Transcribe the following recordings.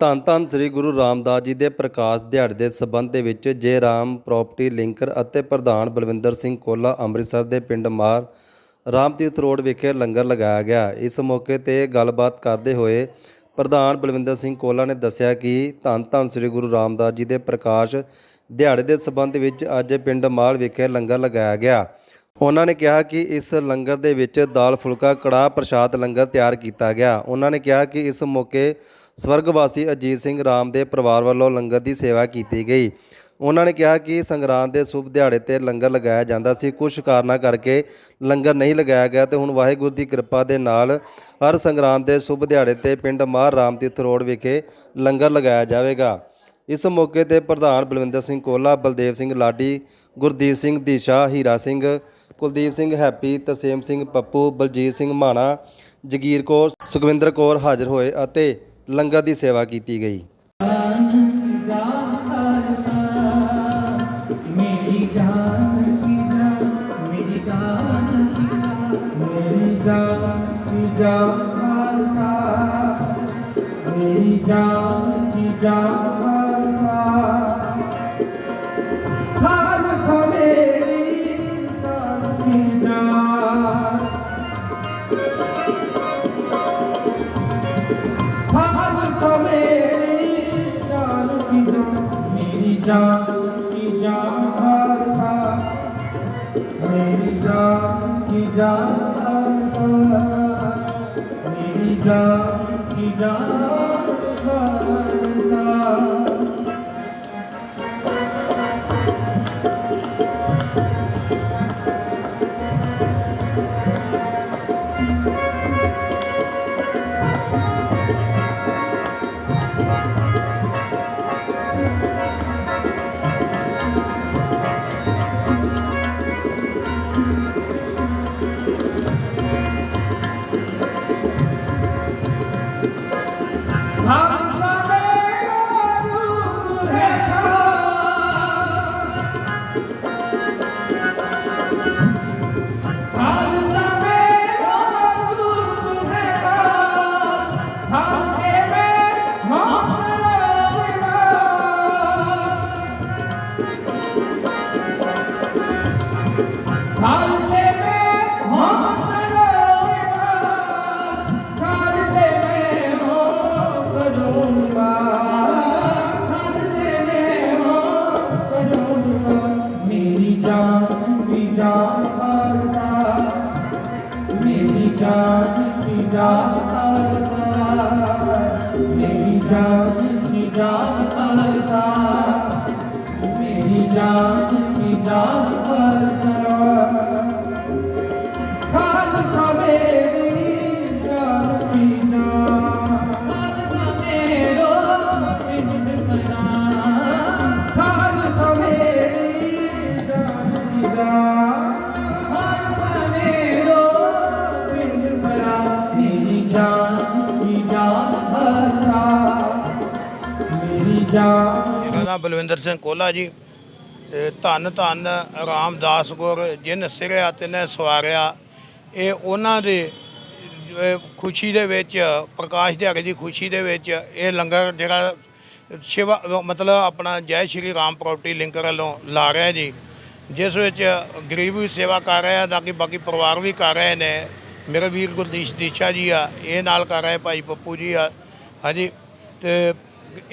ਧੰਨ ਧੰਨ ਸ੍ਰੀ ਗੁਰੂ ਰਾਮਦਾਸ ਜੀ ਦੇ ਪ੍ਰਕਾਸ਼ ਦਿਹਾੜੇ ਦੇ ਸਬੰਧ ਦੇ ਵਿੱਚ ਜੇ ਰਾਮ ਪ੍ਰਾਪਰਟੀ ਲਿੰਕਰ ਅਤੇ ਪ੍ਰਧਾਨ ਬਲਵਿੰਦਰ ਸਿੰਘ ਕੋਲਾ ਅੰਮ੍ਰਿਤਸਰ ਦੇ ਪਿੰਡ ਮਾਰ ਰਾਮਤੀਰਥ ਰੋਡ ਵਿਖੇ ਲੰਗਰ ਲਗਾਇਆ ਗਿਆ। ਇਸ ਮੌਕੇ ਤੇ ਗੱਲਬਾਤ ਕਰਦੇ ਹੋਏ ਪ੍ਰਧਾਨ ਬਲਵਿੰਦਰ ਸਿੰਘ ਕੋਲਾ ਨੇ ਦੱਸਿਆ ਕਿ ਧੰਨ ਧੰਨ ਸ੍ਰੀ ਗੁਰੂ ਰਾਮਦਾਸ ਜੀ ਦੇ ਪ੍ਰਕਾਸ਼ ਦਿਹਾੜੇ ਦੇ ਸਬੰਧ ਵਿੱਚ ਅੱਜ ਪਿੰਡ ਮਾਲ ਵਿਖੇ ਲੰਗਰ ਲਗਾਇਆ ਗਿਆ। ਉਹਨਾਂ ਨੇ ਕਿਹਾ ਕਿ ਇਸ ਲੰਗਰ ਦੇ ਵਿੱਚ ਦਾਲ ਫੁਲਕਾ ਕੜਾਹ ਪ੍ਰਸ਼ਾਦ ਲੰਗਰ ਤਿਆਰ ਕੀਤਾ ਗਿਆ। ਉਹਨਾਂ ਨੇ ਕਿਹਾ ਕਿ ਇਸ ਮੌਕੇ ਸਵਰਗਵਾਸੀ ਅਜੀਤ ਸਿੰਘ ਰਾਮ ਦੇ ਪਰਿਵਾਰ ਵੱਲੋਂ ਲੰਗਰ ਦੀ ਸੇਵਾ ਕੀਤੀ ਗਈ। ਉਹਨਾਂ ਨੇ ਕਿਹਾ ਕਿ ਸੰਗਰਾਂਦ ਦੇ ਸ਼ੁਭ ਦਿਹਾੜੇ ਤੇ ਲੰਗਰ ਲਗਾਇਆ ਜਾਂਦਾ ਸੀ। ਕੁਝ ਕਾਰਨਾਂ ਕਰਕੇ ਲੰਗਰ ਨਹੀਂ ਲਗਾਇਆ ਗਿਆ ਤੇ ਹੁਣ ਵਾਹਿਗੁਰੂ ਦੀ ਕਿਰਪਾ ਦੇ ਨਾਲ ਹਰ ਸੰਗਰਾਂਦ ਦੇ ਸ਼ੁਭ ਦਿਹਾੜੇ ਤੇ ਪਿੰਡ ਮਾਹ ਰਾਮਤੀਰਥ ਰੋਡ ਵਿਖੇ ਲੰਗਰ ਲਗਾਇਆ ਜਾਵੇਗਾ। ਇਸ ਮੌਕੇ ਤੇ ਪ੍ਰਧਾਨ ਬਲਵਿੰਦਰ ਸਿੰਘ ਕੋਲਾ, ਬਲਦੇਵ ਸਿੰਘ ਲਾਡੀ, ਗੁਰਦੀਪ ਸਿੰਘ ਦੀਸ਼ਾ, ਹੀਰਾ ਸਿੰਘ, ਕੁਲਦੀਪ ਸਿੰਘ ਹੈਪੀ, ਤਰਸੇਮ ਸਿੰਘ ਪੱਪੂ, ਬਲਜੀਤ ਸਿੰਘ ਮਾਣਾ, ਜਗੀਰ ਕੌਰ, ਸੁਖਵਿੰਦਰ ਕੌਰ ਹਾਜ਼ਰ ਹੋਏ ਅਤੇ ਲੰਗਰ ਦੀ ਸੇਵਾ ਕੀਤੀ ਗਈ। ਮੇਰੀ ਜਾਨ ਜਾਨ ਕੀ ਜਾਨ ਖਾਲਸਾ ਜਾਨ ਬਲਵਿੰਦਰ ਸਿੰਘ ਕੋਲਾ ਜੀ ਤੇ ਧੰਨ ਧੰਨ ਰਾਮਦਾਸ ਗੁਰ ਜਿਨ ਸਿਰਿਆ ਤਿਨੇ ਸਵਾਰਿਆ। ਇਹ ਉਹਨਾਂ ਦੇ ਖੁਸ਼ੀ ਦੇ ਵਿੱਚ, ਪ੍ਰਕਾਸ਼ ਦਿਹਾੜੇ ਦੀ ਖੁਸ਼ੀ ਦੇ ਵਿੱਚ ਇਹ ਲੰਗਰ ਜਿਹੜਾ ਸ਼ਿਵਾ, ਮਤਲਬ ਆਪਣਾ ਜੈ ਸ਼੍ਰੀ ਰਾਮ ਪ੍ਰਾਪਰਟੀ ਲਿੰਕਰ ਵੱਲੋਂ ਲਾ ਰਿਹਾ ਜੀ। ਜਿਸ ਵਿੱਚ ਗਰੀਬ ਵੀ ਸੇਵਾ ਕਰ ਰਿਹਾ ਤਾਂ ਕਿ ਬਾਕੀ ਪਰਿਵਾਰ ਵੀ ਕਰ ਰਹੇ ਨੇ। ਮੇਰੇ ਵੀਰ ਗੁਰਦੀਸ਼ ਦੀਸ਼ਾ ਜੀ ਆ, ਇਹ ਨਾਲ ਕਰ ਰਹੇ ਭਾਈ ਪੱਪੂ ਜੀ ਆ। ਹਾਂਜੀ, ਤੇ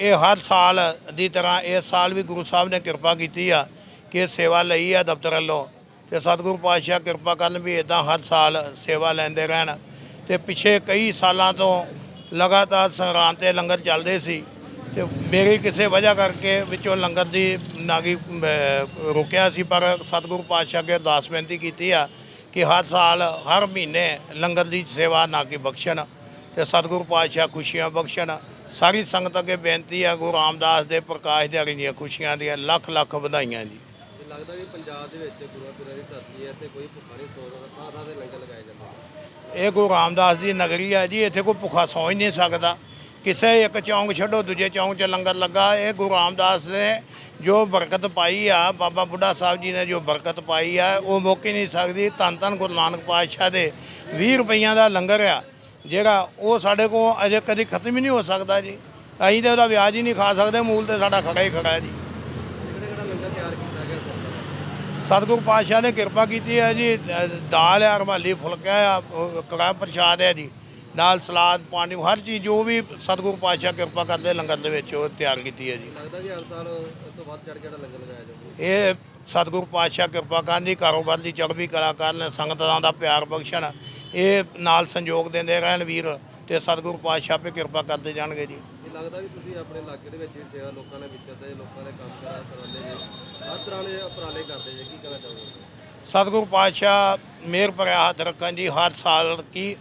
ਇਹ ਹਰ ਸਾਲ ਦੀ ਤਰ੍ਹਾਂ ਇਸ ਸਾਲ ਵੀ ਗੁਰੂ ਸਾਹਿਬ ਨੇ ਕਿਰਪਾ ਕੀਤੀ ਆ ਕਿ ਸੇਵਾ ਲਈ ਆ ਦਫ਼ਤਰ ਵੱਲੋਂ। ਤੇ ਸਤਿਗੁਰੂ ਪਾਤਸ਼ਾਹ ਕਿਰਪਾ ਕਰਨ ਵੀ ਇਦਾਂ ਹਰ ਸਾਲ ਸੇਵਾ ਲੈਂਦੇ ਰਹਿਣ। ਤੇ ਪਿਛੇ ਕਈ ਸਾਲਾਂ ਤੋਂ ਲਗਾਤਾਰ ਸੰਗਰਾਂਦ ਤੇ ਲੰਗਰ ਚੱਲਦੇ ਸੀ। ਤੇ ਮੇਰੀ ਕਿਸੇ ਵਜ੍ਹਾ ਕਰਕੇ ਵਿੱਚੋਂ ਲੰਗਰ ਦੀ ਨਾਗੀ ਅਮ, ਰੁਕਿਆ ਸੀ ਪਰ ਸਤਿਗੁਰੂ ਪਾਤਸ਼ਾਹ ਅੱਗੇ ਅਰਦਾਸ ਬੇਨਤੀ ਕੀਤੀ ਆ ਕਿ ਹਰ ਸਾਲ ਹਰ ਮਹੀਨੇ ਲੰਗਰ ਦੀ ਸੇਵਾ ਨਾ ਕਿ ਬਖਸ਼ਣ ਤੇ ਸਤਿਗੁਰੂ ਪਾਤਸ਼ਾਹ ਖੁਸ਼ੀਆਂ ਬਖਸ਼ਣ। ਸਾਰੀ ਸੰਗਤ ਅੱਗੇ ਬੇਨਤੀ ਆ ਗੁਰੂ ਰਾਮਦਾਸ ਦੇ ਪ੍ਰਕਾਸ਼ ਦਿਹਾੜੇ ਦੀਆਂ ਖੁਸ਼ੀਆਂ ਦੀਆਂ ਲੱਖ ਲੱਖ ਵਧਾਈਆਂ ਜੀ। ਲੱਗਦਾ ਕਿ ਪੰਜਾਬ ਦੇ ਵਿੱਚ ਗੁਰੂਆਂ ਪੀਰਾਂ ਦੀ ਧਰਤੀ ਹੈ ਤੇ ਕੋਈ ਭੁੱਖਾ ਨਹੀਂ ਸੌ ਸਕਦਾ ਥਾਂ ਥਾਂ ਤੇ ਲੰਗਰ ਲਗਾਏ ਜਾਂਦੇ ਇਹ ਗੁਰੂ ਰਾਮਦਾਸ ਦੀ ਨਗਰੀ ਹੈ ਜੀ ਇੱਥੇ ਕੋਈ ਭੁੱਖਾ ਸੌਂ ਹੀ ਨਹੀਂ ਸਕਦਾ। ਕਿਸੇ ਇੱਕ ਚੌਂਕ ਛੱਡੋ ਦੂਜੇ ਚੌਂਕ 'ਚ ਲੰਗਰ ਲੱਗਾ ਇਹ ਗੁਰੂ ਰਾਮਦਾਸ ਨੇ ਜੋ ਬਰਕਤ ਪਾਈ ਆ ਬਾਬਾ ਬੁੱਢਾ ਸਾਹਿਬ ਜੀ ਨੇ ਜੋ ਬਰਕਤ ਪਾਈ ਆ ਉਹ ਮੁੱਕ ਹੀ ਨਹੀਂ ਸਕਦੀ। ਧੰਨ ਧੰਨ ਗੁਰੂ ਨਾਨਕ ਪਾਤਸ਼ਾਹ ਦੇ 20 ਰੁਪਈਆਂ ਦਾ ਲੰਗਰ ਆ। ਜਿਹੜਾ ਉਹ ਸਾਡੇ ਕੋਲ ਅਜੇ ਕਦੀ ਖਤਮ ਹੀ ਨਹੀਂ ਹੋ ਸਕਦਾ ਜੀ। ਅਸੀਂ ਤੇ ਉਹਦਾ ਵਿਆਜ ਹੀ ਨਹੀਂ ਖਾ ਸਕਦੇ ਮੂਲ ਤੇ ਸਾਡਾ ਖੜਾ ਹੀ ਖੜਾ ਹੈ ਜੀ। ਸਤਿਗੁਰੂ ਪਾਤਸ਼ਾਹ ਨੇ ਕਿਰਪਾ ਕੀਤੀ ਹੈ ਜੀ ਦਾਲ ਹੈ ਰਮਾਲੀ ਫੁਲਕਾ ਆ ਕੜਾਹ ਪ੍ਰਸ਼ਾਦ ਹੈ ਜੀ। ਨਾਲ ਸਲਾਦ ਪਾਣੀ ਹਰ ਚੀਜ਼ ਜੋ ਵੀ ਸਤਿਗੁਰੂ ਪਾਤਸ਼ਾਹ ਕਿਰਪਾ ਕਰਦੇ ਲੰਗਰ ਦੇ ਵਿੱਚ ਉਹ ਤਿਆਰ ਕੀਤੀ ਹੈ ਜੀ। ਲੱਗਦਾ ਕਿ ਹਰ ਸਾਲ ਇਸ ਤੋਂ ਵੱਧ ਚੜ ਕੇ ਜਿਹੜਾ ਲੰਗਰ ਲਗਾਇਆ ਜਾਊਗਾ ਇਹ ਸਤਿਗੁਰੂ ਪਾਤਸ਼ਾਹ ਕਿਰਪਾ ਕਰਨ ਦੀ ਕਾਰੋਬਾਰ ਦੀ ਚੜ੍ਹਦੀ ਕਲਾ ਕਰਨ ਸੰਗਤਾਂ ਦਾ ਪਿਆਰ ਬਖਸ਼ਣ ਇਹ ਨਾਲ ਸੰਯੋਗ ਦਿੰਦੇ ਰਹਿਣ ਵੀਰ ਤੇ ਸਤਿਗੁਰੂ ਪਾਤਸ਼ਾਹ 'ਤੇ ਕਿਰਪਾ ਕਰਦੇ ਜਾਣਗੇ ਜੀ। ਇਹ ਲੱਗਦਾ ਵੀ ਤੁਸੀਂ ਆਪਣੇ ਇਲਾਕੇ ਦੇ ਵਿੱਚ ਵੀ ਸੇਵਾ ਲੋਕਾਂ ਨੇ ਵਿਚਰਦੇ ਲੋਕਾਂ ਦੇ ਕੰਮ ਕਰਾ ਕਰਾਉਂਦੇ ਜੀ। ਹਰ ਤਰ੍ਹਾਂ ਦੇ ਉਪਰਾਲੇ ਕਰਦੇ ਜੀ ਕੀ ਕਹਿਣਾ ਚਾਹੋਗੇ? ਸਤਿਗੁਰੂ ਪਾਤਸ਼ਾਹ ਮਿਹਰ ਭਰਿਆ ਹੱਥ ਰੱਖਣ ਜੀ ਹਰ ਸਾਲ ਕੀ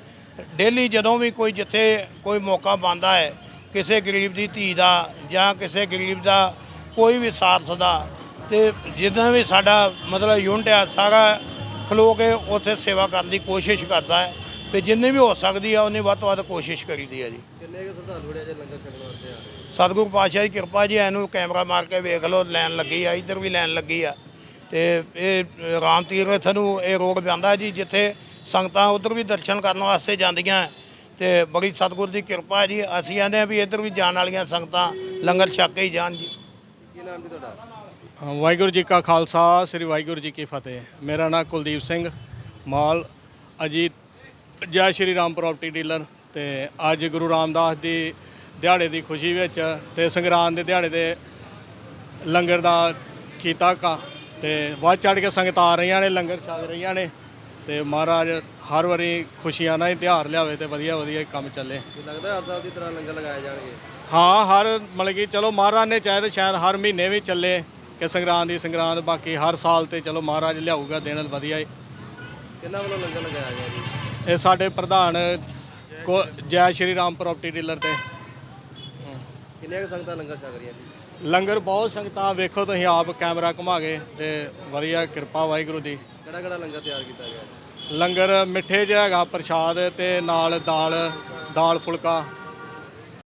ਡੇਲੀ ਜਦੋਂ ਵੀ ਕੋਈ ਜਿੱਥੇ ਕੋਈ ਮੌਕਾ ਬਣਦਾ ਹੈ ਕਿਸੇ ਗਰੀਬ ਦੀ ਧੀ ਦਾ ਜਾਂ ਕਿਸੇ ਗਰੀਬ ਦਾ ਕੋਈ ਵੀ ਸਾਰਥ ਦਾ ਤੇ ਜਿੱਦਾਂ ਵੀ ਸਾਡਾ ਮਤਲਬ ਯੂਨਿਟ ਆ ਸਾਰਾ ਖਲੋ ਕੇ ਉੱਥੇ ਸੇਵਾ ਕਰਨ ਦੀ ਕੋਸ਼ਿਸ਼ ਕਰਦਾ ਹੈ ਤੇ ਜਿੰਨੀ ਵੀ ਹੋ ਸਕਦੀ ਆ ਉਨੀ ਵੱਧ ਤੋਂ ਵੱਧ ਕੋਸ਼ਿਸ਼ ਕਰੀਦੀ ਹੈ ਜੀ। ਕਿੰਨੇ ਕੁ ਸ਼ਰਧਾਲੂ ਜਿਹੜੇ ਲੰਗਰ ਛਕਣ ਵਾਸਤੇ ਆ ਰਹੇ ਸਤਿਗੁਰੂ ਪਾਤਸ਼ਾਹ ਦੀ ਕਿਰਪਾ ਜੀ ਇਹਨੂੰ ਕੈਮਰਾ ਮਾਰ ਕੇ ਵੇਖ ਲਓ ਲਾਈਨ ਲੱਗੀ ਆ ਇੱਧਰ ਵੀ ਲਾਈਨ ਲੱਗੀ ਆ। ਤੇ ਇਹ ਰਾਮ ਤੀਰਥ ਨੂੰ ਇਹ ਰੋਡ ਜਾਂਦਾ ਜੀ ਜਿੱਥੇ ਸੰਗਤਾਂ ਉਧਰ ਵੀ ਦਰਸ਼ਨ ਕਰਨ ਵਾਸਤੇ ਜਾਂਦੀਆਂ ਤੇ ਬੜੀ ਸਤਿਗੁਰ ਦੀ ਕਿਰਪਾ ਜੀ ਅਸੀਂ ਆਂਦੇ ਆ ਵੀ ਇੱਧਰ ਵੀ ਜਾਣ ਵਾਲੀਆਂ ਸੰਗਤਾਂ ਲੰਗਰ ਛਕ ਕੇ ਹੀ ਜਾਣ ਜੀ। ਕੀ ਨਾਮ ਜੀ ਤੁਹਾਡਾ? ਵਾਹਿਗੁਰੂ ਜੀ ਕਾ ਖਾਲਸਾ ਸ੍ਰੀ ਵਾਹਿਗੁਰੂ ਜੀ ਕੀ ਫਤਿਹ। ਮੇਰਾ ਨਾਮ ਕੁਲਦੀਪ ਸਿੰਘ ਮਾਲ। ਅਜੀਤ ਜੈ ਸ਼੍ਰੀ ਰਾਮ ਪ੍ਰਾਪਰਟੀ ਡੀਲਰ ਤੇ ਅੱਜ ਗੁਰੂ ਰਾਮਦਾਸ ਦੀ ਦਿਹਾੜੇ ਦੀ ਖੁਸ਼ੀ ਵਿੱਚ ਤੇ ਸੰਗਰਾਂਦ ਦੇ ਦਿਹਾੜੇ ਦੇ ਲੰਗਰ ਦਾ ਕੀਤਾ ਕਾ ਤੇ ਵੱਧ ਚੜ ਕੇ ਸੰਗਤਾਂ ਆ ਰਹੀਆਂ ਨੇ ਲੰਗਰ ਛਕ ਰਹੀਆਂ ਨੇ ਤੇ ਮਹਾਰਾਜ ਹਰ ਵਾਰੀ ਖੁਸ਼ੀਆਂ ਨਾਲ ਹੀ ਤਿਉਹਾਰ ਲਿਆਵੇ ਤੇ ਵਧੀਆ ਵਧੀਆ ਕੰਮ ਚੱਲੇ। ਲੱਗਦਾ ਹਰ ਸਾਲ ਦੀ ਤਰ੍ਹਾਂ ਲੰਗਰ ਲਗਾਏ ਜਾਣਗੇ? ਹਾਂ ਹਰ ਮਤਲਬ ਕਿ ਚਲੋ ਮਹਾਰਾਜ ਨੇ ਚਾਹੇ ਤਾਂ ਸ਼ਾਇਦ ਹਰ ਮਹੀਨੇ ਵੀ ਚੱਲੇ। ਕਿ ਸੰਗਰਾਂਦ ਦੀ ਸੰਗਰਾਂਦ ਬਾਕੀ ਹਰ ਸਾਲ ਤੇ ਚਲੋ ਮਹਾਰਾਜ ਲਿਆਊਗਾ ਦਿਨ ਵਧੀਆ ਹੀ ਕਿੰਨਾ ਵੱਲੋਂ ਲੰਗਰ ਲਗਾਇਆ ਗਿਆ ਜੀ? ਇਹ ਸਾਡੇ ਪ੍ਰਧਾਨ ਕੋ ਜੈ ਸ਼੍ਰੀ ਰਾਮ ਪ੍ਰਾਪਰਟੀ ਡੀਲਰ ਤੇ। ਕਿੰਨੀਆਂ ਕੁ ਸੰਗਤਾਂ ਲੰਗਰ ਛਕ ਰਹੀਆਂ ਜੀ? ਲੰਗਰ ਬਹੁਤ ਸੰਗਤਾਂ ਵੇਖੋ ਤੁਸੀਂ ਆਪ ਕੈਮਰਾ ਘੁਮਾ ਕੇ ਤੇ ਵਧੀਆ ਕਿਰਪਾ ਵਾਹਿਗੁਰੂ ਦੀ। ਕਿਹੜਾ ਕਿਹੜਾ ਲੰਗਰ ਤਿਆਰ ਕੀਤਾ ਗਿਆ ਜੀ? ਲੰਗਰ ਮਿੱਠੇ ਜਿਹਾ ਹੈਗਾ ਪ੍ਰਸ਼ਾਦ ਤੇ ਨਾਲ ਦਾਲ ਦਾਲ ਫੁਲਕਾ।